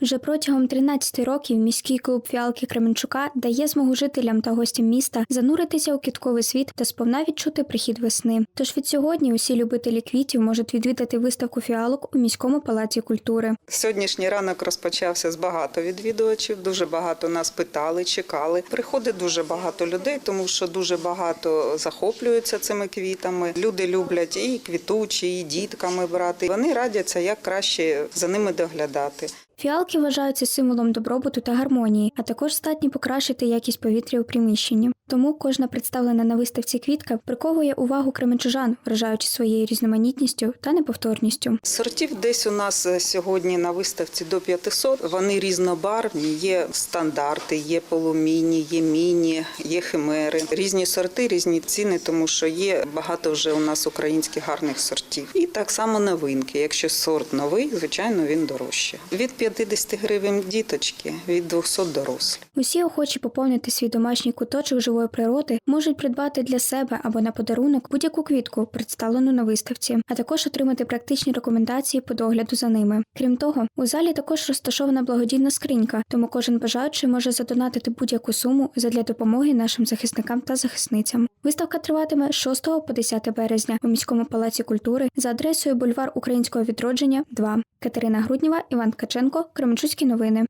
Вже протягом 13 років міський клуб фіалки Кременчука дає змогу жителям та гостям міста зануритися у квітковий світ та сповна відчути прихід весни. Тож від сьогодні усі любителі квітів можуть відвідати виставку фіалок у міському палаці культури. Сьогоднішній ранок розпочався з багато відвідувачів. Дуже багато нас питали, чекали. Приходить дуже багато людей, тому що дуже багато захоплюються цими квітами. Люди люблять і квітучі, і дітками брати. Вони радяться, як краще за ними доглядати. Фіалки вважаються символом добробуту та гармонії, а також здатні покращити якість повітря у приміщенні. Тому кожна представлена на виставці квітка приковує увагу кременчужан, вражаючи своєю різноманітністю та неповторністю. Сортів десь у нас е, сьогодні на виставці до 500. Вони різнобарвні. Є стандарти, є полуміні, є міні, є химери. Різні сорти, різні ціни, тому що є багато вже у нас українських гарних сортів. І так само новинки. Якщо сорт новий, звичайно, він дорожче. Від 50 гривень діточки, від 200 дорослі. Усі охочі поповнити свій домашній куточок живої природи можуть придбати для себе або на подарунок будь-яку квітку, представлену на виставці, а також отримати практичні рекомендації по догляду за ними. Крім того, у залі також розташована благодійна скринька, тому кожен бажаючий може задонатити будь-яку суму задля допомоги нашим захисникам та захисницям. Виставка триватиме з 6 по 10 березня у міському палаці культури за адресою бульвар Українського відродження 2. Катерина Грудніва, Іван Ткаченко, Кременчуцькі новини.